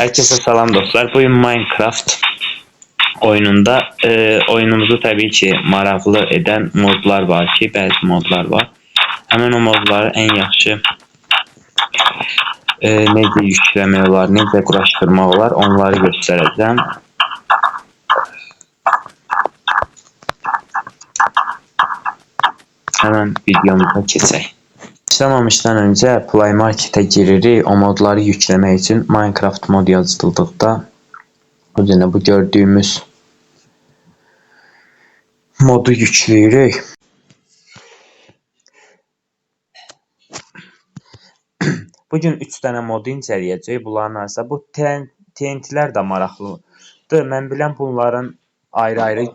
Herkese salam dostlar. Bugün Minecraft oyununda e, oyunumuzu tabii ki maraqlı eden modlar var ki, bəzi modlar var. Həmin o modları en yaxşı e, necə yükləmək olar, necə quraşdırmaq olar, onları göstərəcəm. Hemen videomuza keçək. Başlamamışdan önce Play Market'e giririk. O modları yüklemek için Minecraft mod bu yine bu gördüğümüz modu yüklüyoruz. Bugün 3 dənə modu incələyəcək. Bunların arasında bu TNT'lər də maraqlıdır. Mən bilən bunların ayrı-ayrı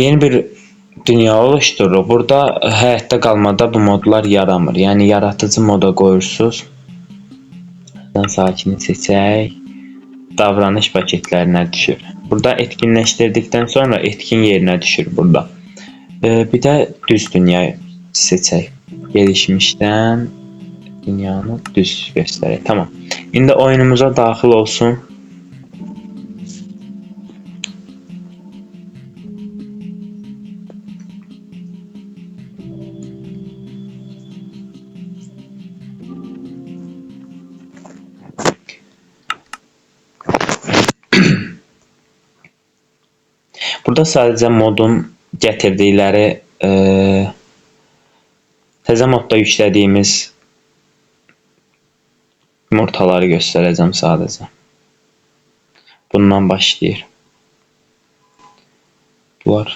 Yeni bir dünya oluştururuq. Burada həyatda qalmada bu modlar yaramır. Yəni yaratıcı moda qoyursunuz. Sakini seçək. Davranış paketlərinə düşür. Burada etkinləşdirdikdən sonra etkin yerinə düşür burada. Bir də düz dünya seçək. Gelişmişdən dünyanı düz göstərək. Tamam. İndi oyunumuza daxil olsun. Burada sadəcə modun gətirdikləri e, təzə modda yüklədiyimiz yumurtaları göstərəcəm sadəcə. Bundan başlayır. Bunlar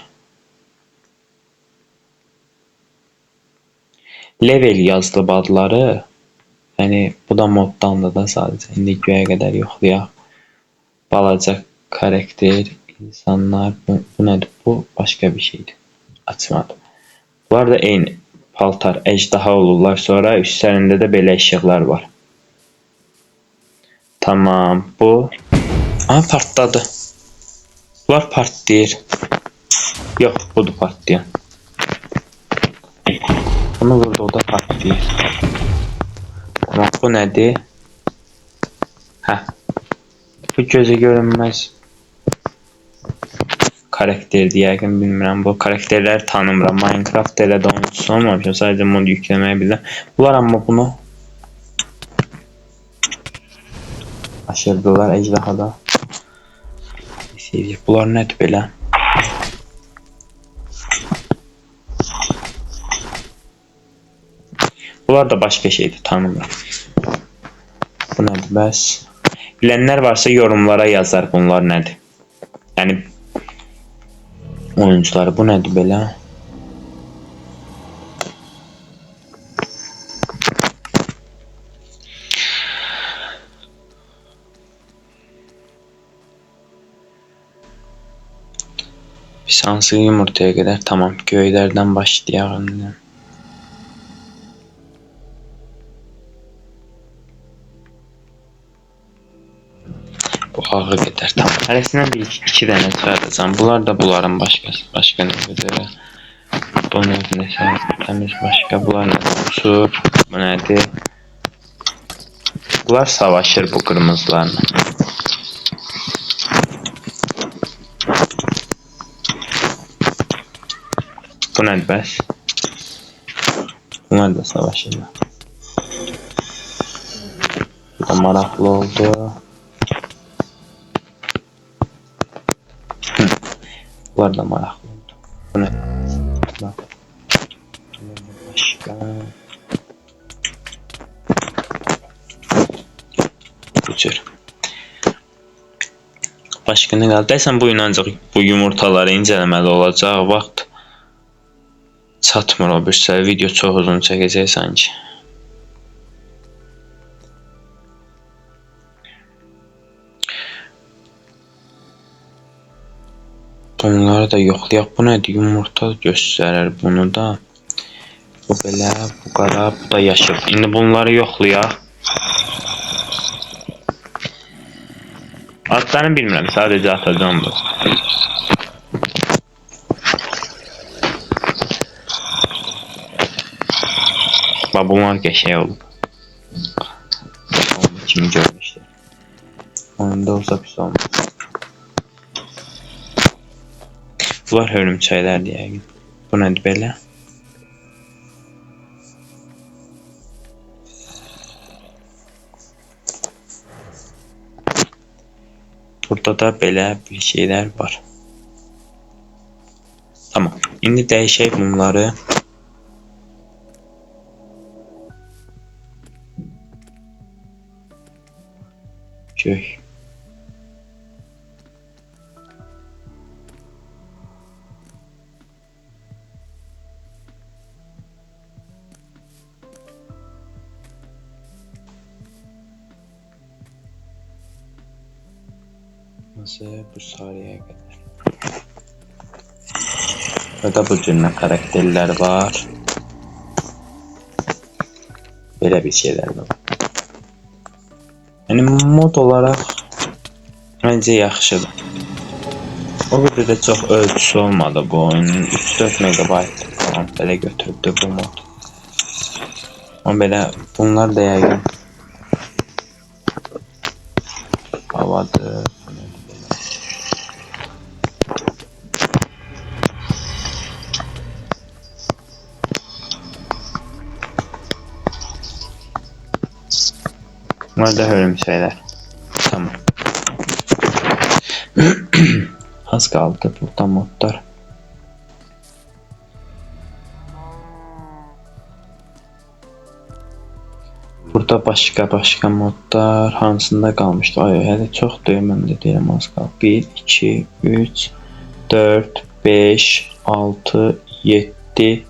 level yazılıb adları. Yəni bu da moddandır da sadəcə. İndi göyə qədər yoxlayaq. Balaca karakter, insanlar bu, nedir? Bu başka bir şeydi. Açmadım. Bu arada eyni paltar ejdaha olurlar. Sonra üstlerinde de belə işıqlar var. Tamam. Bu Aa partladı. Bunlar partlayır. Yok budur partlayan. Bunu vurdu o da partlayır. Tamam bu nedir? Heh. Bu gözə görünməz karakterdi yəqin bilmirəm. Bu karakterləri tanımıram. Minecraft elə də oyunçusu olmamışam. Sadəcə mod yükləməyi bilirəm. Bunlar amma bunu aşırdılar. Seviye. Bunlar nədir belə? Bunlar da başka şeydir, tanımıram. Bu nədir bəs? Bilənlər varsa yorumlara yazar bunlar nədir. Yəni oyuncuları bu nədir belə? Biz hansı yumurtaya kadar tamam göylerden başlayalım. Bu ağı qədər. Tamam. Hərəsindən bir iki, iki dənə çıxardacağam. Bunlar da bunların başqası. Başqa nə qədər. Bu? Nəsə təmiz başqa. Bunlar nədir? Usur. Bu nədir? Bunlar savaşır bu qırmızılarla. Bu nədir bəs? Bunlar da savaşırlar. Bu da maraqlı oldu. Bunlar da maraqlı oldu. Bu nə? Bak. Başqa. Bu cür. Başqa nə qaldı? Deyəsən bu gün ancaq bu yumurtaları incələməli olacaq vaxt çatmır o bir səviyyə video çox uzun çəkəcək sanki. Bunları da yoxlayaq. Bu nədir? Yumurta göstərir bunu da. Bu belə, bu qara, bu da yaşıl. İndi bunları yoxlayaq. Adlarını bilmirəm, sadəcə atacağım bu. Bax bunlar qəşəng olub. Onun kimi görmüşlər. Onda olsa pis olmaz. Bunlar hörümçəklərdir yəqin. Bu nədir belə? Burada da belə bir şeylər var. Tamam. İndi dəyişək bunları. Göy. Nasıl bu sarıya kadar. Burada bu cür karakterler var. Böyle bir şeyler var. Yani mod olarak bence yaxşıdır. O qədər də çox ölçüsü olmadı bu oyunun. 3-4 megabayt falan belə götürdü bu mod. Ama belə bunlar da yəqin havadır. Bunlar da hörümçəklər. Tamam. Az kaldı burada modlar. Burada başka başka modlar hansında kalmıştı? Ay hələ çoxdur, mən də deyirəm az qalıb. 1 2 3 4 5 6 7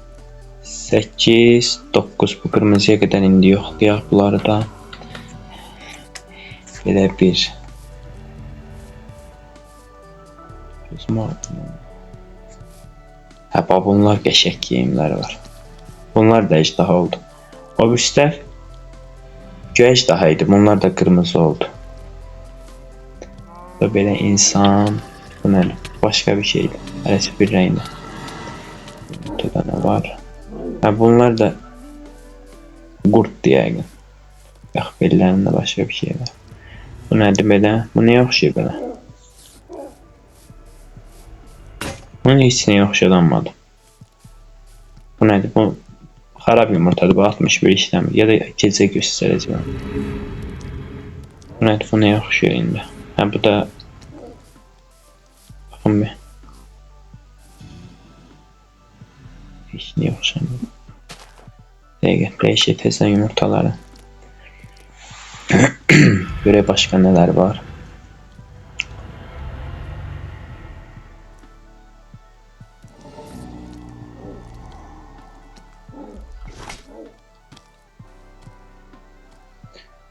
8 9 bu qırmızıya qədər indi yoxlayaq bunları da. Belə bir Gözüm ağrıyor. Hə, bunlar qəşəng geyimləri var. Bunlar da ejdaha oldu. O biristər göy ejdaha idi. Bunlar da qırmızı oldu. Və belə insan, bu nə? Başqa bir şeydir. Hərəsi bir rəngdə. Burada nə var? Hə, bunlar da qurt yəqin. Yox, bellərində başqa bir şey var. Bu nədir belə? Bu nəyə oxşayır belə? Bunun heç nəyə oxşadanmadı. Bu nədir? Bu xarab yumurtadır. Bu 61 işləmir. Ya da gecə göstərəcəm. Bu nədir? Bu nəyə oxşayır indi? Hə, bu da Baxın bir. Heç nəyə oxşamır. Dəqiqə, dəyişək tezdən yumurtaları. Görək başqa nələr var.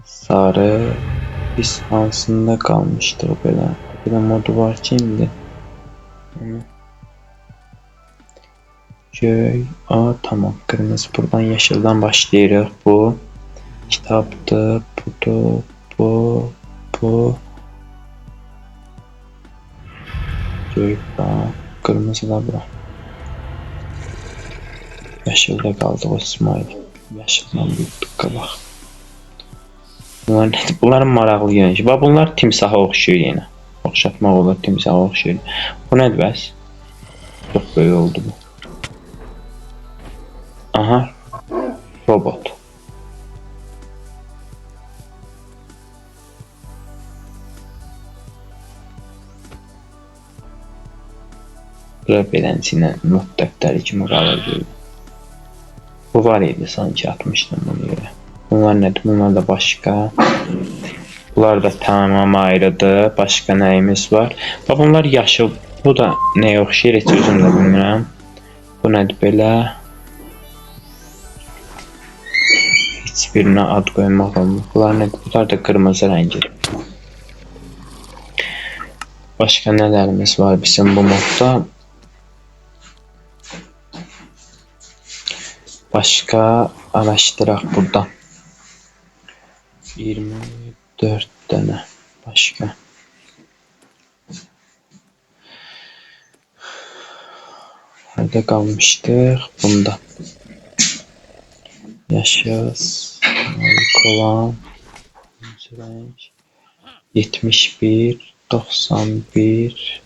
Sarı biz hansında kalmıştı o belə. Belə modu var. Onu Göy. Aa tamam. Kırmızı buradan yeşilden başlayırıq. Bu kitaptı. Bu. Bu. Göy. Aa, kırmızı da bura. Yeşilde kaldı o İsmail. Yeşilden bir tıkka bak. Bunlar, bunların maraqlı yönü. Bax bunlar timsaha oxşuyur yenə. Oxşatmaq olur timsaha oxşuyur. Bu nədir bəs? Çox böyük oldu bu. Aha. Robot. Not dəftəri kimi qalır böyle. Bu var idi sanki atmışdım bunu görə. Bunlar nədir? Bunlar da başqa. Bunlar da tamam ayrıdır. Başqa nəyimiz var? Bax bunlar yaşıl. Bu da nəyə oxşayır heç özüm də bilmirəm. Bu nədir belə? Heç birinə ad qoymaq olmur. Bunlar nədir? Bunlar da qırmızı rəngidir. Başka nelerimiz var bizim bu modda? Başka araştırak burada. 24 tane başka. Nerede kalmıştık? Bunda. Yaşas. Kovan. Kırmızı renk. 71 91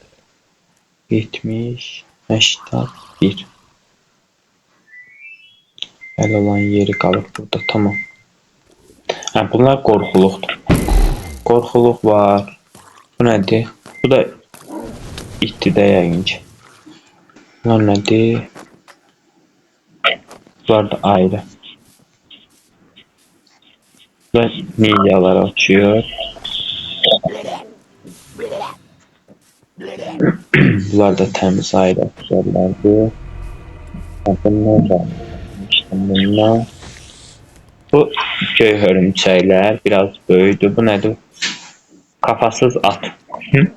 70 81 El olan yeri qalıb burada tamam. Ha bunlar qorxuluqdur. Qorxuluq var. Bu nədir? Bu da ittidə yəqin ki. Bunlar nədir? Bunlar da ayrı. Bunlar ninjalar açıyor. Bunlar da təmiz ayrı açıyorlardı. Bunlar da bunlar. Bu göy hörümçəklər biraz böyüdü. Bu nədir? Kafasız at. Hı?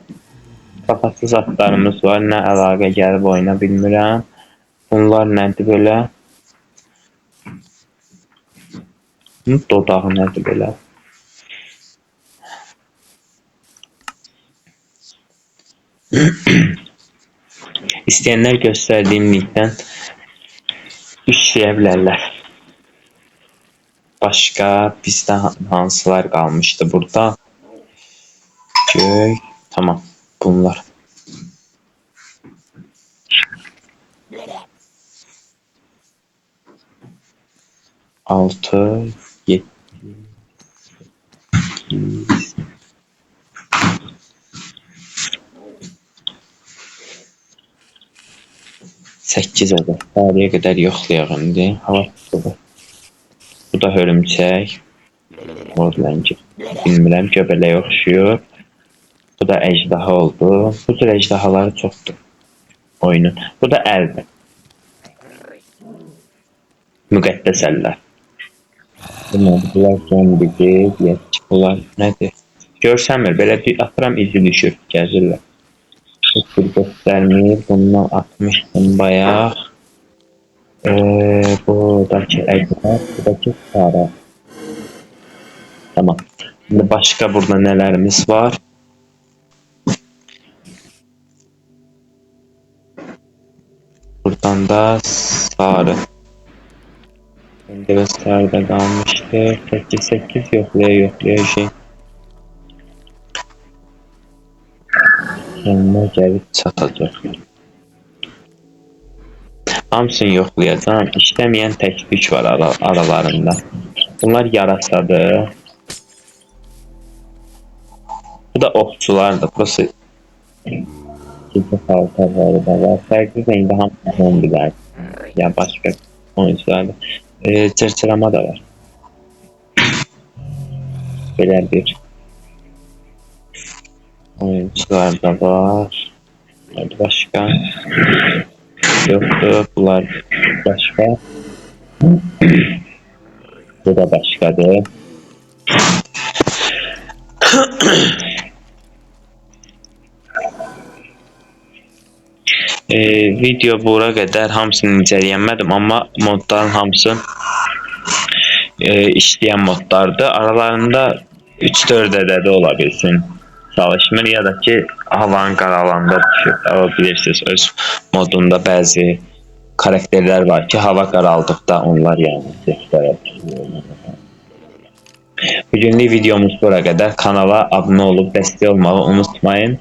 Kafasız atlarımız var. Nə əlaqə gəlib oyuna bilmirəm. Bunlar nədir belə? Hı, Dodağı nədir belə? İstəyənlər göstərdiyim linkdən işləyə bilərlər. Başqa bizdə hansılar qalmışdı burada? Göy. Tamam. Bunlar. Altı, yedi, sekiz. Səkkiz ədəd. Tariyə qədər yoxlayaq indi. Hava tutudur. Bu da hörümçək. Modləngi. Bilmirəm, göbələyə oxşuyur. Bu da əjdaha oldu. Bu cür əjdahaları çoxdur oyunun. Bu da əldir. Müqəddəs əllər. Bunlar, bunlar zombidir, deyək, bunlar nədir? Görsənmir, belə bir atıram izi düşür, gəzirlər. Bir göstərmir, bundan atmışdım bayaq. Ee, buradaki ejder, buradaki sarı. Tamam. Şimdi başka burada nelerimiz var? Buradan da sarı. Şimdi sarıda kalmıştı. 8 8 yoklaya yoklaya şey. Sonuna gelip çatacak. Hamısını yoxlayacağam. İşləməyən tək güc var ara aralarında. Bunlar yarasadır. Bu da okçulardır. Burası gece halkaları da var. Farklı renkli hamsi zombiler. Ya başka oyuncularda. Ee, çırçırama da var. Böyle bir oyuncular da var. Hadi başka. Yoktu. Bunlar başka. Bu da başkadır. e, video bura qədər hamısını incələyənmədim, amma modların hamısı e, işləyən modlardır. Aralarında 3-4 ədədi ola. Çalışmır ya da ki havanın qaralanda bilirsiniz öz modunda bəzi karakterlər var ki, hava qaraldıqda onlar yəni göstərər. Bugünlük videomuz bura qədər. Kanala abunə olub dəstək olmağı unutmayın.